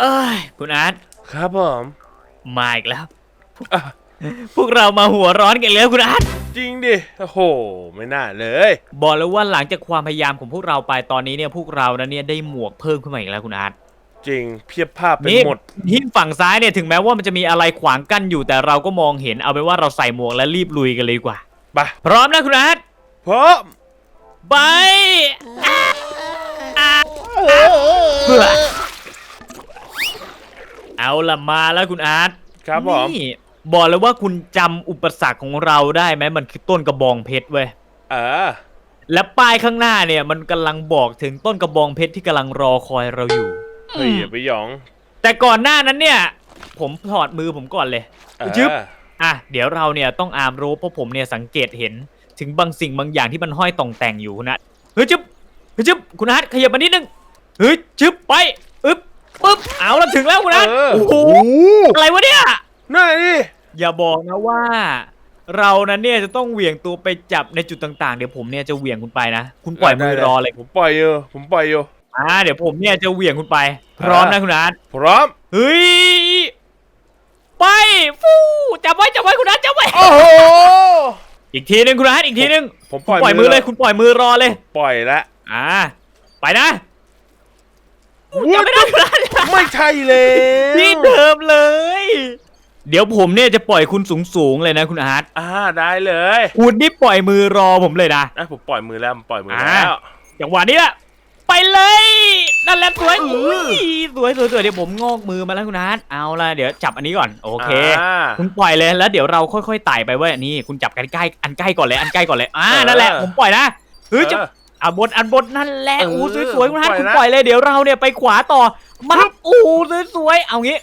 เอ้ยคุณอาร์ตครับผมมาอีกแล้ว อะพวกเรามาหัวร้อนกันแล้วคุณอาร์ตจริงดิโอ้โห ไม่น่าเลยบอกเลยว่าหลังจากความพยายามของพวกเราไปตอนนี้เนี่ยพวกเรานั้นเนี่ยได้หมวกเพิ่มขึ้นมาอีกแล้วคุณอาร์ตจริงเพียบภาพเป็นนี่หมดที่ฝั่งซ้ายเนี่ยถึงแม้ว่ามันจะมีอะไรขวางกั้นอยู่แต่เราก็มองเห็นเอาเป็นว่าเราใส่หมวกและรีบลุยกันเลยดีกว่า ไปพร้อมนะคุณอาร์ตพร้อมไปอะอะเพื่อ เอาละมาแล้วคุณอาร์ตครับผม นี่บอกเลยว่าคุณจำอุปสรรคของเราได้ไหมมันคือต้นกระบองเพชรเว้ย เออ และป้ายข้างหน้าเนี่ย มันกำลังบอกถึงต้นกระบองเพชรที่กำลังรอคอยเราอยู่ เฮ้ยอย่าไปหยอง แต่ก่อนหน้านั้นเนี่ย ผมถอดมือผมก่อนเลยเออ จึ๊บอะเดี๋ยวเราเนี่ยต้องอาร์มรู้เพราะผมเนี่ยสังเกตเห็นถึงบางสิ่งบางอย่างที่มันห้อยต่องแต่งอยู่นะเฮ้ยจึ๊บเฮ้ยจึ๊บคุณอาร์ตขยับมานิดนึงเฮ้ยจึ๊บไปอึ๊บ ปึ๊บเอาแล้วถึงแล้วคุณอาร์ตเออโอ้โหอะไรวะเนี่ย นั่นดิอย่าบอกนะว่า เรานั้นเนี่ยจะต้องเหวี่ยงตัวไปจับในจุดต่างๆ เดี๋ยวผมเนี่ยจะเหวี่ยงคุณไปนะ คุณปล่อยมือรอเลยผมปล่อยอยู่ผมปล่อยอยู่ อ่าเดี๋ยวผมเนี่ยจะเหวี่ยงคุณไป พร้อมนะคุณอาร์ตพร้อม เฮ้ยไปฟูจับไว้จับไว้คุณอาร์ตจับไว้ โอ้โห อีกทีหนึงคุณอาร์ตอีกทีหนึงผมคุณปล่อยมือเลยคุณปล่อยมือรอเลย ปล่อยละ อ่า ไปนะ จับไม่ได้คุณอาร์ตไม่ใช่เลยที่เดิมเลย เดี๋ยวผมเนี่ยจะปล่อยคุณสูงๆเลยนะคุณอาร์ตอ่าได้เลยคุณนี่ปล่อยมือรอผมเลยนะ อะผมปล่อยมือแล้วผมปล่อยมืออ่า แล้ว จังหวะนี้แหละไปเลยนั่นแหละสวยเอออุ้ยสวยสวยสวยเดี๋ยวผมงอกมือมาแล้วคุณอาร์ตเอาละเดี๋ยวจับอันนี้ก่อนโอเคอ่าคุณปล่อยเลยแล้วเดี๋ยวเราค่อยๆไต่ไปเว้ยนี่คุณจับกันใกล้อันใกล้ก่อนเลยอันใกล้ก่อนเลยอ่าเออนั่นแหละผมปล่อยนะเฮ้ยจะเออ อะบนอันบนนั่นแหละเอออู้สวยๆคุณอาร์ตปล่อยคุณนะ ปล่อยเลยเดี๋ยวเราเนี่ยไปขวาต่อมาอู้สวยๆเอางี้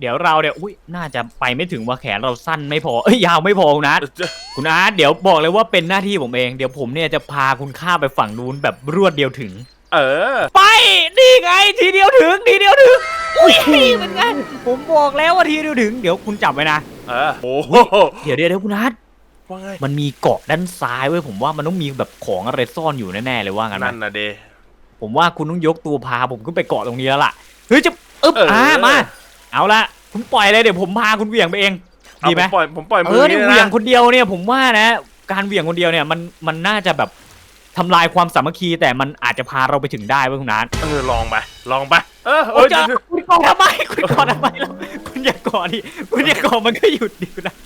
เดี๋ยวเราเนี่ยอุ้ยน่าจะไปไม่ถึงว่าแขนเราสั้นไม่พอเอ้ยยาวไม่พอคุณอาร์ตคุณอาร์ตเดี๋ยวบอกเลยว่าเป็นหน้าที่ผมเองเดี๋ยวผมเนี่ยจะพาคุณข้ามไปฝั่งนู้นแบบรวดเดียวถึง เออ ไปนี่ไงทีเดียวถึงทีเดียวถึงอุ้ยเป็นไงผมบอกแล้วว่าทีเดียวถึง เดี๋ยวคุณจับไว้นะ เออ โอ้โห เดี๋ยวเดี๋ยวเดี๋ยวคุณอาร์ต ว่าไงมันมีเกาะด้านซ้ายเว้ยผมว่ามันต้องมีแบบของอะไรซ่อนอยู่แน่ๆเลยว่างั้นไหมนั่นนะเด ผมว่าคุณต้องยกตัวพาผมขึ้นไปเกาะตรงนี้แล้วล่ะเฮ้ยจะอึ๊บเอออ่ อ่ามา เอาละคุณปล่อยเลยเดี๋ยวผมพาคุณเหวี่ยงไปเองเอาดีไหมผมปล่อยผมปล่อยเอมืออเนี่ยนี่เหวี่ยงนะคนเดียวเนี่ย ผมว่านะ การเหวี่ยงคนเดียวเนี่ยมันมันน่าจะแบบทำลายความสามัคคีแต่มันอาจจะพาเราไปถึงได้เว้ยคุณนัท เออลองไปลองไปเออโอ้เอ้ยจะเดี๋ยวคุณ กอดทำไมคุณกอดทำไมแล้วคุณอย่ากอดดิคุณอย่ากอดมันก็หยุดดิคุณนัท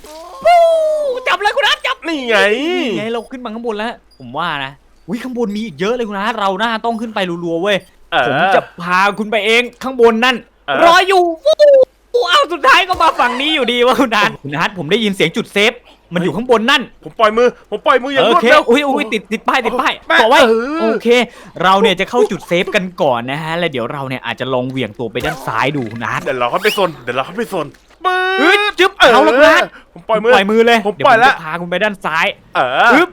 ปู๊จับเลยคุณนัทจับนี่ไงนี่ไงเราขึ้นมาข้างบนแล้ว ผมว่านะอุ้ยข้างบนมีอีกเยอะเลยคุณนัทเราหน้าต้องขึ้นไปรัวๆเว้ยเออผมจะพาคุณไปเองข้างบนนั่นเออรออยู่ฟู้เอาสุดท้ายก็มาฝั่งนี้อยู่ดีว่าคุณนัทคุณนัทผมได้ยินเสียงจุดเซฟ มันอยู่ข้างบนนั่น ผมปล่อยมือ ผมปล่อยมืออย่างรโอวดเคเร็ว อุ้ยอุ้ยติดติดป้ายติดป้ายแม่ต่อไว้เออ โอเค เราเนี่ยจะเข้าจุดเซฟกันก่อนนะฮะ แล้วเดี๋ยวเราเนี่ยอาจจะลองเหวี่ยงตัวไปด้านซ้ายดูคุณนัทเดี๋ยวเราเข้าไปซนเดี๋ยวเราเข้าไปซนปื๊เฮ้ยดจึ๊บเอาละคุณนัทผมปล่อยมือ ปล่อยมือเลย ผมเดี๋ยวปล่อยผมละ จะพาคุณไปด้านซ้ายเอออึ๊บ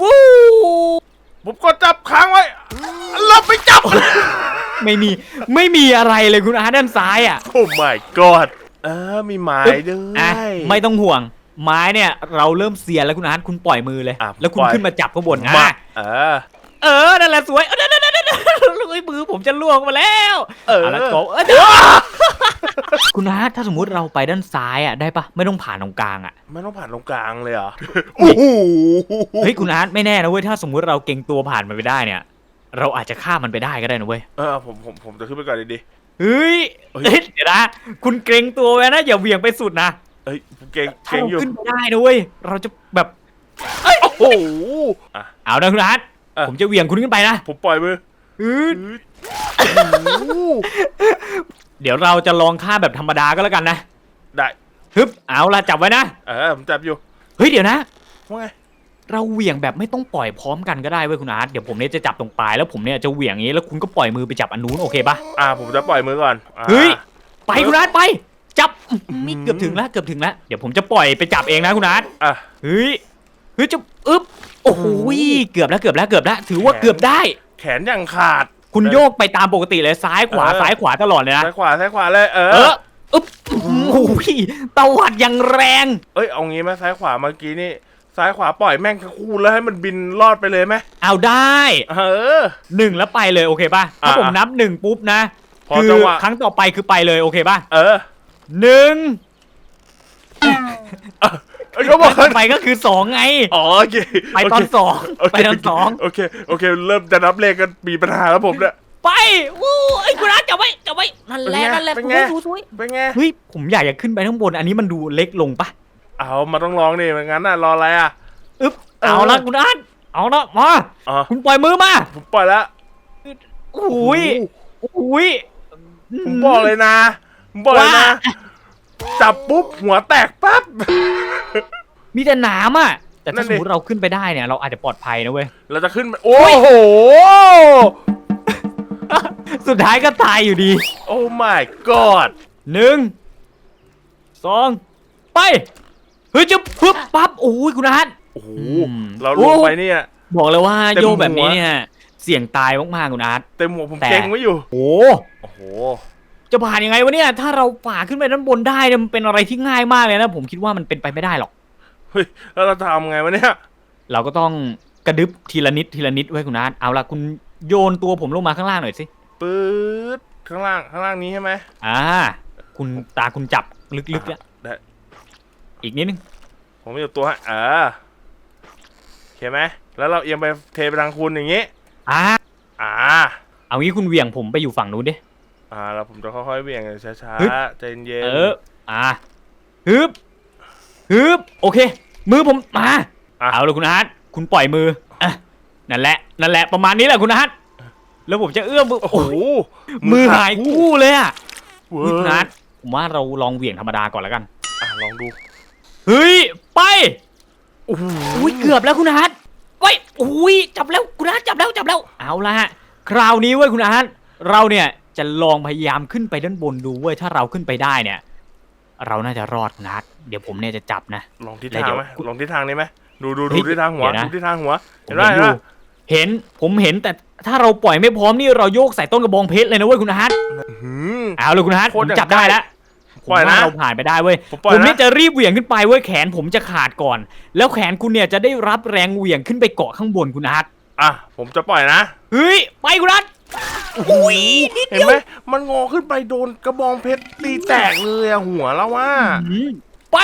วู้ผมก็จับค้างไว้เราไปจับ ไม่มีไม่มีอะไรเลยคุณอาร์ตด้านซ้ายอะโอ้ my god เออมีไม้ด้วอะยไม่ต้องห่วง ไม้เนี่ยเราเริ่มเสียแล้วคุณอาร์ตคุณปล่อยมือเลย อะแล้วคุณปล่อย ขึ้นมาจับข้างบนมาอะเออ เออนั่นแหละสวยเออนั่นนั่นนั่นนั่นเฮ้ยมือผมจะล่วงมาแล้วเออเอาละโกเออเดี๋ยวคุณอาร์ตถ้าสมมุติเราไปด้านซ้ายอะได้ปะไม่ต้องผ่านตรงกลางอะไม่ต้องผ่านตรงกลางเลยเหรอโอ้โหเฮ้ยคุณอาร์ตไม่แน่นะเว้ยถ้าสมมุติเราเก่งตัวผ่านมันไปได้เนี่ย เราอาจจะฆ่ามันไปได้ก็ได้นะเว้ยเออผมผมผมจะขึ้นไปก่อนดี เฮ้ยเฮ้ย เฮ้ยเดี๋ยวนะคุณเกรงตัวไว้นะอย่าเหวี่ยงไปสุดนะๆ เอ้ยผมเก่งถ้าเก่งเราอยู่ขึ้นไปได้นะเว้ยเราจะแบบโอ้โหอะ เอานะคุณอาร์ตเออ ผมจะเหวี่ยงคุณขึ้นไปนะผมปล่อยมืออืดอื้อเดี๋ยวเราจะลองฆ่าแบบธรรมดาก็แล้วกันนะได้ฮึบเอาละจับไว้นะเออผมจับอยู่เฮ้ยเดี๋ยวนะ ว่าไงเราเหวี่ยงแบบไม่ต้องปล่อยพร้อมกันก็ได้เว้ยคุณอาร์ตเดี๋ยวผมเนี่ยจะจับตรงปลายแล้วผมเนี่ยจะเหวี่ยงอย่างนี้แล้วคุณก็ปล่อยมือไปจับอันนู้นโอเคปะ อ่าผมจะปล่อยมือก่อนอ่าเฮ้ย ไปคุณอาร์ตไป จับมีเกือบถึงแล้วเกือบถึงแล้วเดี๋ยวผมจะปล่อยไปจับเองนะคุณอาร์ตอะ เฮ้ยเฮ้ยจะอึ๊บโอ้โหเกือบแล้วเกือบแล้วเกือบแล้วถือว่าเกือบได้ แขนยังขาด คุณโยกไปตามปกติเลยซ้ายขวาเออซ้ายขวาตลอดเลยนะซ้ายขวาซ้ายขวาเลยเอเออออึ๊บโอ้โหตวัดอย่างแรง เอ้ยเอางี้ไหมซ้ายขวาเมื่อกี้นี่ซ้ายขวาปล่อยแม่งทั้งคู่แล้วให้มันบินรอดไปเลยไหมเอาได้เออหนึ่งแล้วไปเลยโอเคป่ะถ้าอ่าผมนับหนึ่งปุ๊บนะพอคือจังหวะครั้งต่อไปคือไปเลยโอเคป่ะเออ หนึ่งเออก็บอกต่อไปก็คือสองไง อ๋อโอเคไปตอนสองโเคไปตอนสอง โอเคโอเค เริ่มจะนับเลขกันมีปัญหาแล้วผมเนี่ย ไปวู้ไอ้ยคุณอาร์ตจับไว้จับไว้นั่นแหละเป็นไงนั่นแหละเป็นไง สวยสวยเป็นไง เฮ้ยผมอยากจะขึ้นไปข้างบน อันนี้มันดูเล็กลงปะเอามาต้องลองนี่ไม่งั้นน่ะรออะไรอะ อึ๊บเออ เอาละคุณอาร์ตเอาละมาอ๋อคุณปล่อยมือมาผมปล่อยแล้วอุ้ยอุ้ยผมบอกเลยนะผม บอกเลยนะ จับปุ๊บหัวแตกปั๊บ มีแต่หนามอะ แต่นั่ถ้านสดิมมติเราขึ้นไปได้เนี่ย เราอาจจะปลอดภัยนะเว้ย เราจะขึ้นไปโอ้โห สุดท้ายก็ตายอยู่ดี โอ้ my god หนึ่งสองไปเฮ้ยจะปึ๊บปั๊บโอ้ยคุณอาร์ตโอ้โหอืม เราลงไปเนี่ย บอกเลยว่าเต็มโยกแบบนี้หัว เนี่ยเสี่ยงตายมากๆคุณอาร์ตเต็มหัวผมแต่ เก่งไว้อยู่โอ้โอ้โห จะผ่านยังไงวะเนี่ย ถ้าเราฝ่าขึ้นไปด้านบนได้เนี่ยมันเป็นอะไรที่ง่ายมากเลยนะ ผมคิดว่ามันเป็นไปไม่ได้หรอก เฮ้ยแล้วเราจะทำไงวะเนี่ย เราก็ต้องกระดึบทีละนิดทีละนิดไว้คุณอาร์ตเอาละคุณโยนตัวผมลงมาข้างล่างหน่อยสิ ปื๊ดข้างล่างข้างล่างนี้ใช่ไหมอ่า คุณตาคุณจับลึกๆแล้วได้อีกนิดนึง ผมมีอยู่ตัวให้อ่าโอเคไหมแล้วเราเอียงไปเทไปทางคุณอย่างงี้ อ่า อ่า เอางี้คุณเหวี่ยงผมไปอยู่ฝั่งนู้นดิ อ่าแล้วผมจะค่อยๆเบี่ยงช้าฮึบ ๆใจเย็นเออ อ่าฮึบฮึบโอเค มือผมมาอะเอาเลยคุณอาร์ตคุณปล่อยมืออะนั่นแหละ นั่นแหละ ประมาณนี้แหละคุณอาร์ตแล้วผมจะเอื้อมมือโอ้โหมือหายคู่เลยอะเว้นี่คุณอาร์ยตผมว่าเราลองเหวี่ยงธรรมดาก่อนแล้วกัน อะลองดูเฮ้ย ไป โอ้โหอุ้ยเกือบแล้วคุณอาร์ตเว้ยอุ้ยจับแล้วคุณอาร์ตจับแล้วจับแล้ว เอาละฮะ คราวนี้เว้ยคุณอาร์ตเราเนี่ย จะลองพยายามขึ้นไปด้านบนดูเว้ยถ้าเราขึ้นไปได้เนี่ย เราน่าจะรอดคุณอาร์ตเดี๋ยวผมเนี่ยจะจับนะ ลองทิศแล้วทางเดี๋ยวไหมลองทิศทางนี้ไหมดูดูเฮ้ดูยทิศทางหัวเดี๋ยวนะ ดูทิศทางหัวผเห็มนไหมเห็นอยู่เห็นผมเห็นแต่ถ้าเราปล่อยไม่พร้อมนี่เราโยกใส่ต้นกระบองเพชรเลยนะเว้ยคุณอาร์ตหืมเอาเลยคุณอาร์ตโคผตรมอย่างจับได้แล้วผมปล่อยนะ ว่าเราผ่านไปได้เว้ย ผมปล่อยผมนะ เนี่ยจะรีบเหวี่ยงขึ้นไปเว้ยแขนผมจะขาดก่อน แล้วแขนคุณเนี่ยจะได้รับแรงเหวี่ยงขึ้นไปเกาะข้างบนคุณอาร์ตอะ ผมจะปล่อยนะ เฮ้ยไปคุณอาร์ต อุ้ยนิดเห็นเดียวไหมมันงอขึ้นไปโดนกระบองเพชรตีแตกเลยอะหัวแล้วว่าอืมไป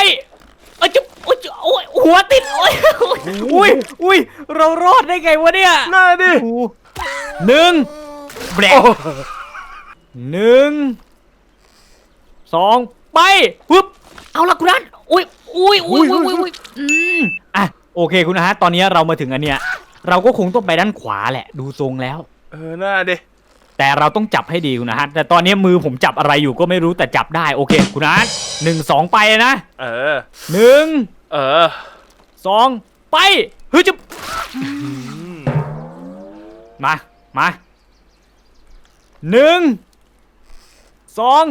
เอ้ยจะโอ้ยจะโอ้ยหัวติดโอ้ยอุ้ยอุ้ยเรารอดได้ไงวะเนี่ยน่าดิโอ้โหหนึ่งแบรโอ้กหนึ่งสองไปปึ๊บเอาละคุณนัทอุ้ยอุ้ยอุ้ยอุ้ยอุ้ยอุ้ยอืมอะโอเคคุณนัทตอนนี้เรามาถึงอันเนี้ยเราก็คงต้องไปด้านขวาแหละ ดูทรงแล้วเออน่าดิแต่เราต้องจับให้ดีคุณนัทแต่ตอนนี้มือผมจับอะไรอยู่ก็ไม่รู้แต่จับได้โอเค คุณนัทหนึ่งสองไปนะเออหนึ่งเออสองไปเฮ้ยจะอืมมามาหนึ่งสอง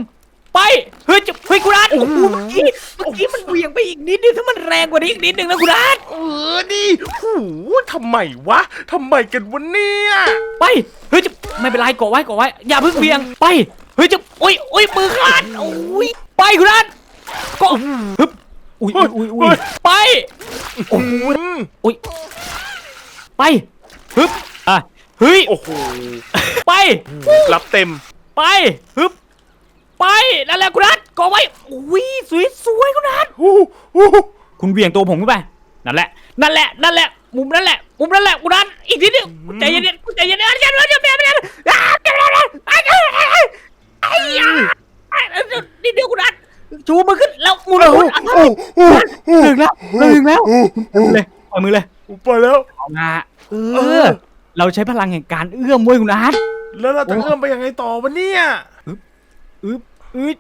ไปเฮ้ยจะเฮ้ยคุณอาร์ตโอ้โหเมื่อกี้เมื่อกี้มันเหวี่ยงไปอีกนิดนึงถ้ามันแรงกว่านี้อีกนิดนึงนะคุณอาร์ตเออดิหู ทำไมวะทำไมกันวะเนี่ยไปเฮ้ยจะไม่เป็นไรเกาะไว้เกาะไว้อย่าเพิ่งเบี่ยงไปเฮ้ยจะโอ้ยโอ้ยมือขาดโอ้ยไปคุณอาร์ตก็ฮึบอุ้ยอุ้ยอุ้ยอุ้ยไปโอ้โหอุ้ยไปฮึบอะเฮ้ยโอ้โหไปรับเต็มไปฮึบไปนั่นแหละคุณนัทกอไว้อุ้ยสวยสวยคุณนัทฮู้ฮู้คุณเบี่ยงตัวผมขึ้นไป นั่นแหละ นั่นแหละ นั่นแหละ มุมนั่นแหละ มุมนั่นแหละคุณนัทอีกทีนึงคุณใจเย็นๆคุณใจเย็นๆใจเย็นๆใจเย็นๆใจเย็นๆอ่าใจเย็นๆไอ้ไอ้ไอ้ไอ้ยานิดเดียวคุณนัทชูมือขึ้นแล้วมุนโอ้โหคุณโอ้โหโอ้โหถึงแล้วถึงแล้วโอ้โหเลยปล่อยมือเลยไปแล้วเอาละเออ เราใช้พลังแห่งการเอื้อมเว้ยคุณนัทแล้วเราจะเอื้อมไปยังไงต่อวะเนี่ยอึ๊บอึ๊บ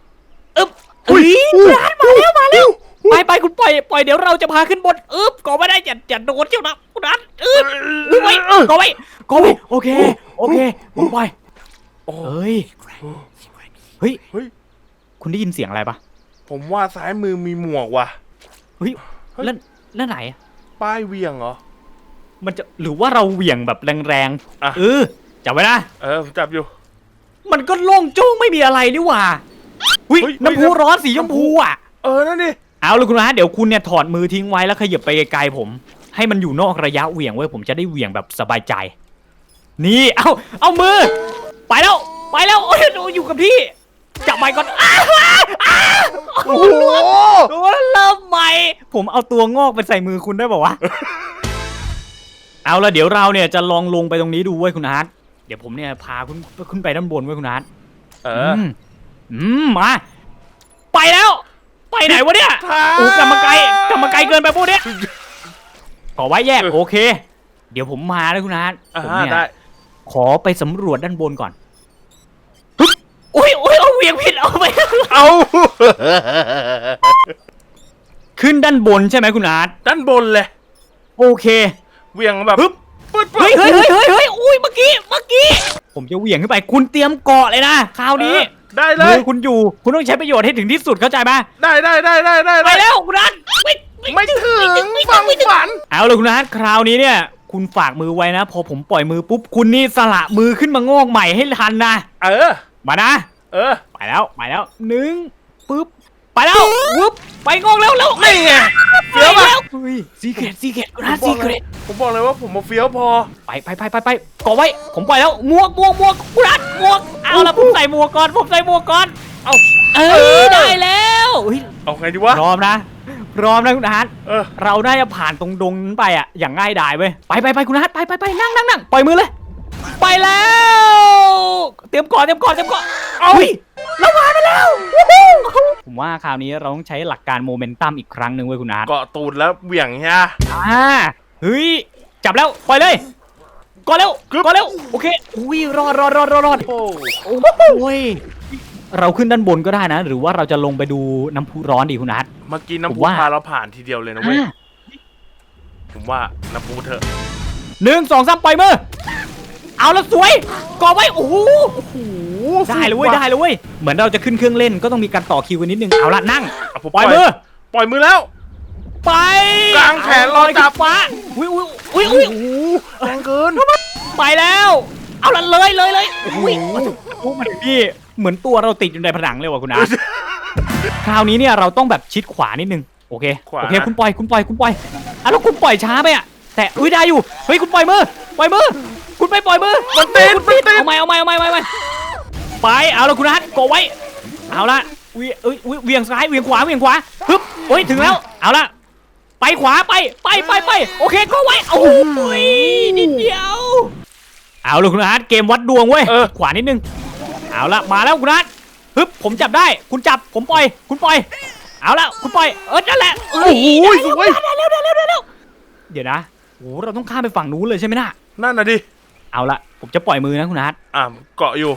อึ๊บอุ้อุ้ยยคุณนัทมาแล้วมาแล้ว ไปไปคุณปล่อยปล่อยเดี๋ยวเราจะพาขึ้นบนอึ๊บก่อไม่ได้อย่าอย่าโดนเจ้านะคุณนัทอึ๊บอึ๊บไว้ก่อไว้ก่อไว้โอเคโอเคผมปล่อยโอ้เฮ้ยเฮ้ยเฮ้ยคุณได้ยินเสียงอะไรปะผมว่าซ้ายมือมีหมวกว่ะเฮ้ยแล้วแล้วไหนอะป้ายเวียงเหรอมันจะหรือว่าเราเหวี่ยงแบบแรงอะๆเออจับไว้นะเออผมจับอยู่ มันก็โล่งโจ้งไม่มีอะไรนี่หว่าอุ้ยเฮ้ยน้ำพุร้อนสีชมพูอะเออนั่นดิ เอาเลยคุณนะเดี๋ยวคุณเนี่ยถอดมือทิ้งไว้แล้วขยับไปไกลๆผม ให้มันอยู่นอกระยะเหวี่ยงเว้ผมจะได้เหวี่ยงแบบสบายใจ นี่เอาเอามือ ไปแล้วไปแล้วโอ้ยโอ้ยอยู่กับที่จับไม้ก่อนอ้าวอ้าวโอ้โหโอ้เริ่มใหม่ผมเอาตัวงอกไปใส่มือคุณได้ป่าวะเอาละเดี๋ยวเราเนี่ยจะลองลงไปตรงนี้ดูเว้ยคุณอาร์ตเดี๋ยวผมเนี่ยพาคุณขึ้นไปด้านบนเว้ยคุณอาร์ตเออ อืมมา ไปแล้ว ไปไหนวะเนี่ยทางโอ้กำมะไกลกำมะไกลเกินไปพวกเนี้ยขอไว้แยกโอเค เดี๋ยวผมมาเลยคุณอาร์ตอ่าผมเนี่ยได้ขอไปสำรวจด้านบนก่อนฮึบอุ้ยอุ้ยเอาเหวียงผิดเอาไปเอาขึ้นด้านบนใช่ไหมคุณอาร์ตด้านบนเลย โอเคเหวียงแบบฮึบปึ๊ดปึ๊ดเฮ้ยเฮ้ยเฮ้ยเฮ้ยเฮ้ยอุ้ยเมื่อกี้เมื่อกี้ผมจะเหวี่ยงขึ้นไปคุณเตรียมเกาะเลยนะคราวนี้เออ ได้เลมืย อคุณอยู่ คุณต้องใช้ประโยชน์ให้ถึงที่สุดเข้าใจไหมได้ได้ได้ได้ได้ไปแล้วคุณอาร์ตไม่ไม่ถึงไม่ฟังไม่ถึงฝัน เอาเลยคุณอาร์ตคราวนี้เนี่ย คุณฝากมือไว้นะ พอผมปล่อยมือปุ๊บคุณนี่สละมือขึ้นมางอกใหม่ให้ทันนะ เออ มานะ เออ ไปแล้วไปแล้วหนึ่งปุ๊บไปแล้ววุ๊บไปงอกแล้วแล้วนี่ไง เฟี้ยวไปปะแล้วเฮ้ยซีเกตซีเกตคุณอาร์ตผมบซีอกเกเลยตผมบอกเลยว่าผมมาเฟี้ยวพอ ไปไปไปไปไปเกาะไว้ ผมปล่อยแล้วหมวกหมวกหมวกคุณอาร์ตหมวก เอาละผมใส่หมวกก่อนผมใส่หมวกก่อน เอาเอเอออได้แล้วเฮ้ยเอาไงดีวะพร้อมนะพร้อมนะคุณอาร์ตเออเราน่าจะผ่านตรงดงนั้นไปอะอย่างง่ายดายเว้ยไปไปไปคุณอาร์ตไปไปไปนั่งนั่งนั่งปล่อยมือเลย ไปแล้ว เตรียมก่อนเตรียมก่อนเตรียมก่อนเอาฮ้ยเราผ่านไปแล้ว ผมว่าคราวนี้เราต้องใช้หลักการโมเมนตัมอีกครั้งหนึ่งเว้ยคุณอาร์ตเกาะตูดแล้วเหวี่ยงใช่ไหม อ่าเฮ้ยจับแล้วปล่อยเลยก่อนเร็วกึ๊บ ก่อนเร็วโอเคอุ้ยรอดรอดรอดรอดรอดโอ้โอ้ยเราขึ้นด้านบนก็ได้นะ หรือว่าเราจะลงไปดูน้ำพุร้อนดีคุณอาร์ต เมื่อกี้น้ำผมพุว่า พาเราผ่านทีเดียวเลยนะเว้ย อ่าผมว่าน้ำพุเถอะ หนึ่งสองสามปล่อยมือเอาแล้วสวยก่อไว้โอ้โหโอ้โหได้ เลยเว้ยได้เลยเว้ยเหมือนเราจะขึ้นเครื่องเล่นก็ต้องมีการต่อคิวกันนิดนึงเอาละนั่งเอาผมปล่อยมือปล่อยมือแล้ว ไปกางแขนรอจับ ฟ้าอุ้ยอุ้ยอุ้ยอุ้ยโอ้โหแรงเกินไปแล้ว เอาละเลยเลยเลยอุ้ยโอ้มาถึงพี่เหมือนตัวเราติดอยู่ในผนังเลยว่ะคุณอาร์ตคราวนี้เนี่ยเราต้องแบบชิดขวานิดนึงโอเคขวา โอเคคุณปล่อยคุณปล่อยคุณปล่อยอะแล้วคุณปล่อยช้าไปอะแต่อุ้ยได้อยู่เฮ้ยคุณปล่อยมือปล่อยมือคุณไปปล่อยมือมันติดคุณมันติดเอาใหม่เอาใหม่เอาใหม่เอาใหม่เอาใหม่ ไปเอาละคุณนัทกดไว้ เอาละเวียเอ้ยเอ้ยเวียงซ้ายเวียงขวาเวียงขวาปึ๊บโอ้ยถึงแล้วเอาละไปขวาไปไปไปไปโอเคก็ไว้โอ้ยนิดเดียว เอาละคุณนัทเกมวัดดวงเว้ยเออ ขวานิดนึงเอาละมาแล้วคุณนัทฮึบผมจับได้ คุณจับผมปล่อย คุณปล่อย เอาละคุณปล่อยเออนั่นแหละเอ้ยโอ้ยสวยได้แล้วได้แล้วได้แล้วเดี๋ยวนะโอ้เราต้องข้ามไปฝั่งนู้นเลยใช่ไหมน่ะนั่นน่ะดิ เอาละผมจะปล่อยมือนะคุณนัทอะเกาะอยู่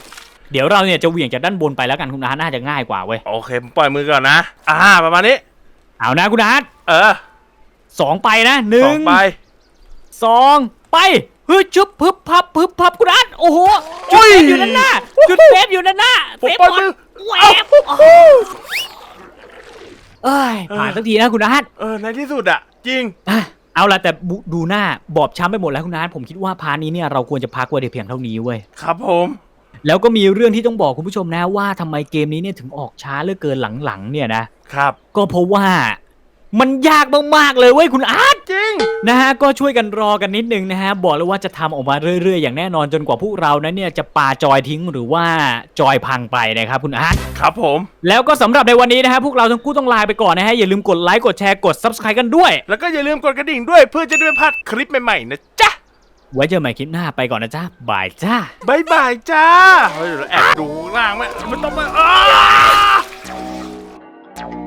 เดี๋ยวเราเนี่ยจะเหวี่ยงจากด้านบนไปแล้วกันคุณนัทน่าจะง่ายกว่าเว้ย โอเคผมปล่อยมือก่อนนะ อ่า ประมาณนี้ เอานะคุณนัทเออสองไปนะหนึ่สองงไป สองไปเฮ้ยชุบพึบพับพึบพับคุณนัทโอ้โหอุ้จุดยเซฟอยู่ด้านหน้าจุดเซฟอยู่ด้านหน้าผมเซฟปล่อยก่อนมือแหวบโอ้โหเอ้ยผ่านสักทีนะคุณนัทเออ ในที่สุดอะจริง อะเอาละแต่บุดูหน้าบอบช้ำไปหมดแล้วคุณนัทผมคิดว่าพาร์ทนี้เนี่ยเราควรจะพักไว้แต่เพียงเท่านี้เว้ย ครับผม แล้วก็มีเรื่องที่ต้องบอกคุณผู้ชมนะว่าทำไมเกมนี้เนี่ยถึงออกช้าเหลือเกินหลังๆเนี่ยนะ ครับ ก็เพราะว่ามันยากมากๆเลยเว้ยคุณอาร์ตจริงนะฮะก็ช่วยกันรอกันนิดนึงนะฮะบอกเลยว่าจะทำออกมาเรื่อยๆ อย่างแน่นอนจนกว่าพวกเรานั้นเนี่ยจะปาจอยทิ้งหรือว่าจอยพังไปนะครับคุณอาร์ต ครับผม แล้วก็สำหรับในวันนี้นะฮะพวกเราทั้งคู่ต้องลาไปก่อนนะฮะอย่าลืมกดไลค์กดแชร์กด subscribe กันด้วย แล้วก็อย่าลืมกดกระดิ่งด้วยเพื่อจะได้ไม่พลาดคลิปใหม่ๆนะจ๊ะ ไว้เจอใหม่คลิปหน้าไปก่อนนะจ๊ะบายจ้า บายบายจ้าเฮ้ยเดี๋ยวเราแอบดูข้างล่างไหมมันต้องมาอ้า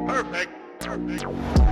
Perfect. Perfect.